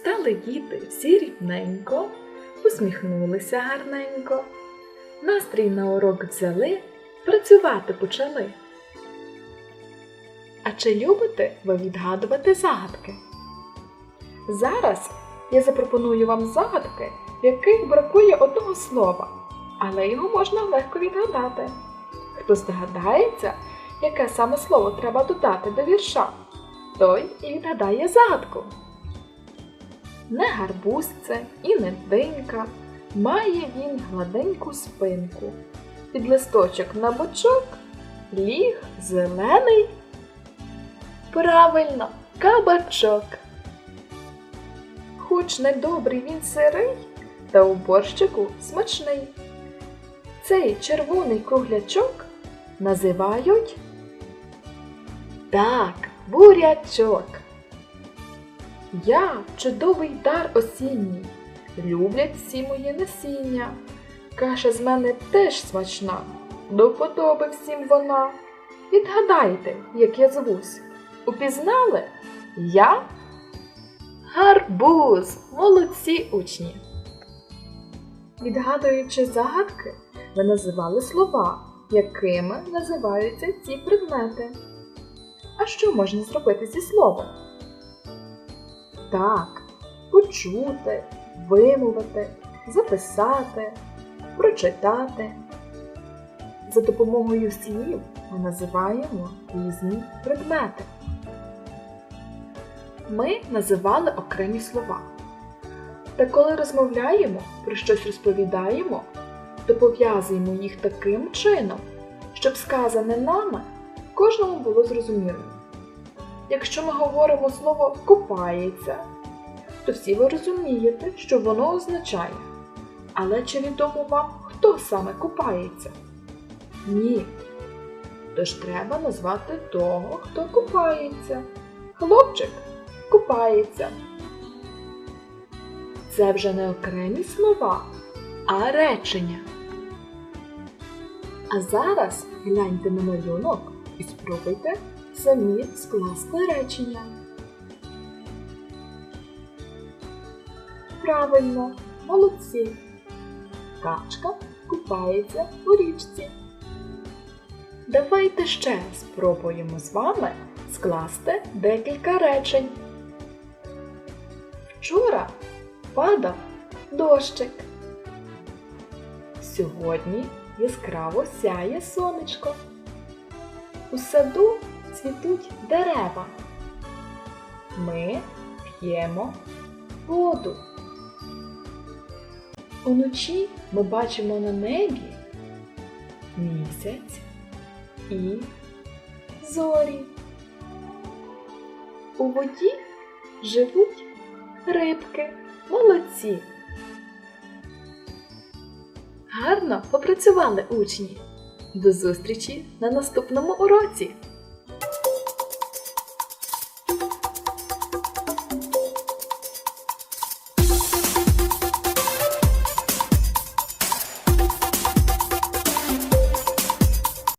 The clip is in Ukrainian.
Стали діти всі рівненько, усміхнулися гарненько. Настрій на урок взяли, працювати почали. А чи любите ви відгадувати загадки? Зараз я запропоную вам загадки, в яких бракує одного слова, але його можна легко відгадати. Хто здогадається, яке саме слово треба додати до вірша, той і відгадає загадку. Не гарбуз це і не динька, має він гладеньку спинку. Під листочок на бочок ліг зелений. Правильно, кабачок. Хоч недобрий він сирий, та у борщику смачний. Цей червоний круглячок називають так, бурячок. Я чудовий дар осінній, люблять всі моє насіння. Каша з мене теж смачна, до подоби всім вона. Відгадайте, як я звусь. Упізнали? Я гарбуз, молодці учні. Відгадуючи загадки, ви називали слова, якими називаються ці предмети. А що можна зробити зі словом? Так, почути, вимовити, записати, прочитати. За допомогою слів ми називаємо різні предмети. Ми називали окремі слова. Та коли розмовляємо, про щось розповідаємо, то пов'язуємо їх таким чином, щоб сказане нами кожному було зрозуміло. Якщо ми говоримо слово купається, то всі ви розумієте, що воно означає. Але чи відомо вам, хто саме купається? Ні. Тож треба назвати того, хто купається. Хлопчик купається. Це вже не окремі слова, а речення. А зараз гляньте на малюнок і спробуйте самі скласти речення. Правильно, молодці. Качка купається у річці. Давайте ще спробуємо з вами скласти декілька речень. Вчора падав дощик. Сьогодні яскраво сяє сонечко. У саду цвітуть дерева. Ми п'ємо воду. Уночі ми бачимо на небі місяць і зорі. У воді живуть рибки, молодці. Гарно попрацювали учні. До зустрічі на наступному уроці!